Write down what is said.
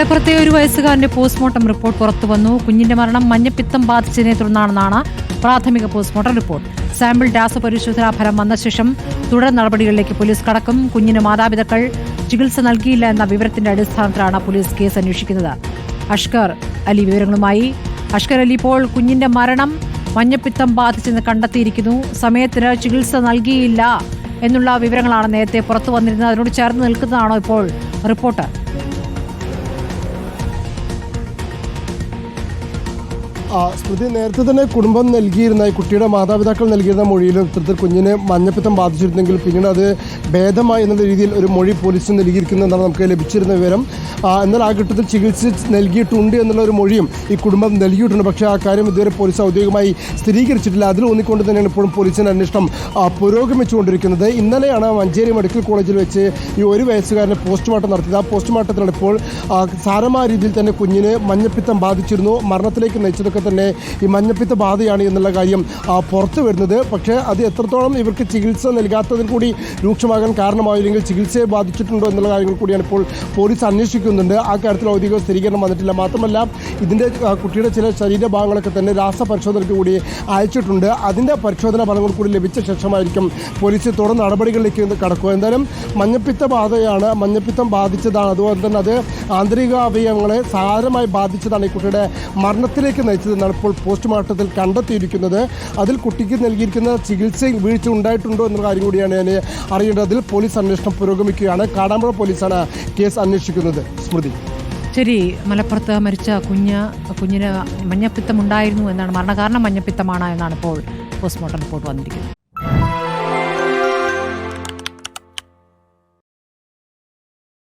മലപ്പുറത്തെ ഒരു വയസ്സുകാരന്റെ postmortem report പുറത്തു വന്നു. കുഞ്ഞിന്റെ മരണം മഞ്ഞപ്പിത്തം ബാധിച്ചതിനെ തുടർന്നാണെന്നാണ് പ്രാഥമിക പോസ്റ്റ്മോർട്ടം റിപ്പോർട്ട്. സാമ്പിൾ രാസപരിശോധനാ ഫലം വന്ന ശേഷം തുടർ നടപടികളിലേക്ക് പോലീസ് കടക്കും. കുഞ്ഞിന് മാതാപിതാക്കൾ ചികിത്സ നൽകിയില്ല എന്ന വിവരത്തിന്റെ അടിസ്ഥാനത്തിലാണ് പോലീസ് കേസ് അന്വേഷിക്കുന്നത്. അഷ്കർ അലി വിവരങ്ങളുമായി. അഷ്കർ അലി ഇപ്പോൾ കുഞ്ഞിന്റെ മരണം മഞ്ഞപ്പിത്തം ബാധിച്ചെന്ന് കണ്ടെത്തിയിരിക്കുന്നു. സമയത്തിന് ചികിത്സ നൽകിയില്ല എന്നുള്ള വിവരങ്ങളാണ് നേരത്തെ പുറത്തു വന്നിരുന്നത്. അതിനോട് ചേർന്ന് നിൽക്കുന്നതാണോ ഇപ്പോൾ റിപ്പോർട്ട്? സ്മൃതി നേരത്തെ തന്നെ കുടുംബം നൽകിയിരുന്ന കുട്ടിയുടെ മാതാപിതാക്കൾ നൽകിയിരുന്ന മൊഴിയിലും ഇത്തരത്തിൽ കുഞ്ഞിന് മഞ്ഞപ്പിത്തം ബാധിച്ചിരുന്നെങ്കിൽ പിന്നീട് അത് ഭേദമായി എന്നുള്ള രീതിയിൽ ഒരു മൊഴി പോലീസിന് നൽകിയിരിക്കുന്നതെന്നാണ് നമുക്ക് ലഭിച്ചിരുന്ന വിവരം. എന്നാൽ ആ ഘട്ടത്തിൽ ചികിത്സ നൽകിയിട്ടുണ്ട് എന്നുള്ള ഒരു മൊഴിയും ഈ കുടുംബം നൽകിയിട്ടുണ്ട്. പക്ഷേ ആ കാര്യം ഇതുവരെ പോലീസ് ഔദ്യോഗികമായി സ്ഥിരീകരിച്ചിട്ടില്ല. അതിൽ ഊന്നിക്കൊണ്ട് തന്നെയാണ് ഇപ്പോഴും പോലീസിന്റെ അന്വേഷണം പുരോഗമിച്ചുകൊണ്ടിരിക്കുന്നത്. ഇന്നലെയാണ് മഞ്ചേരി മെഡിക്കൽ കോളേജിൽ വെച്ച് ഈ ഒരു വയസ്സുകാരനെ പോസ്റ്റ്മോർട്ടം നടത്തിയത്. ആ ആ, സാരമായ രീതിയിൽ തന്നെ കുഞ്ഞിന് മഞ്ഞപ്പിത്തം ബാധിച്ചിരുന്നു. മരണത്തിലേക്ക് നയിച്ചതൊക്കെ തന്നെ ഈ മഞ്ഞപ്പിത്ത ബാധയാണ് എന്നുള്ള കാര്യം പുറത്തു വരുന്നത്. പക്ഷേ അത് എത്രത്തോളം ഇവർക്ക് ചികിത്സ നൽകാത്തതിൽ കൂടി രൂക്ഷമാകാൻ കാരണമായോ അല്ലെങ്കിൽ ചികിത്സയെ ബാധിച്ചിട്ടുണ്ടോ എന്നുള്ള കാര്യങ്ങൾ കൂടിയാണ് ഇപ്പോൾ പോലീസ് അന്വേഷിക്കുന്നുണ്ട്. ആ കാര്യത്തിൽ ഔദ്യോഗിക സ്ഥിരീകരണം വന്നിട്ടില്ല. മാത്രമല്ല ഇതിന്റെ കുട്ടിയുടെ ചില ശരീരഭാഗങ്ങളൊക്കെ തന്നെ രാസപരിശോധനയ്ക്ക് കൂടി അയച്ചിട്ടുണ്ട്. അതിന്റെ പരിശോധന ഫലങ്ങൾ കൂടി ലഭിച്ച ശേഷമായിരിക്കും പോലീസ് തുടർ നടപടികളിലേക്ക് കടക്കുക. എന്തായാലും മഞ്ഞപ്പിത്ത ബാധയാണ് മഞ്ഞപ്പിത്തം ബാധിച്ചതാണ്. അതുപോലെ തന്നെ അത് ആന്തരിക അവയവങ്ങളെ സാരമായി ബാധിച്ചതാണ് ഈ കുട്ടിയുടെ മരണത്തിലേക്ക് നയിച്ചതെന്നാണ് ഇപ്പോൾ പോസ്റ്റ്മോർട്ടത്തിൽ കണ്ടെത്തിയിരിക്കുന്നത്. അതിൽ കുട്ടിക്ക് നൽകിയിരിക്കുന്ന ചികിത്സയിൽ വീഴ്ച ഉണ്ടായിട്ടുണ്ടോ എന്ന കാര്യം കൂടിയാണ് ഞാൻ അറിയേണ്ടത്. അതിൽ പോലീസ് അന്വേഷണം പുരോഗമിക്കുകയാണ്. കാടാമ്പുഴ പോലീസാണ് കേസ് അന്വേഷിക്കുന്നത്. സ്മൃതി. ശരി മലപ്പുറത്ത് മരിച്ച കുഞ്ഞ് കുഞ്ഞിന് മഞ്ഞപ്പിത്തം ഉണ്ടായിരുന്നു എന്നാണ് മരണകാരണം മഞ്ഞപ്പിത്തമാണ് എന്നാണ് ഇപ്പോൾ പോസ്റ്റ്മോർട്ടം റിപ്പോർട്ട് വന്നിരിക്കുന്നത്.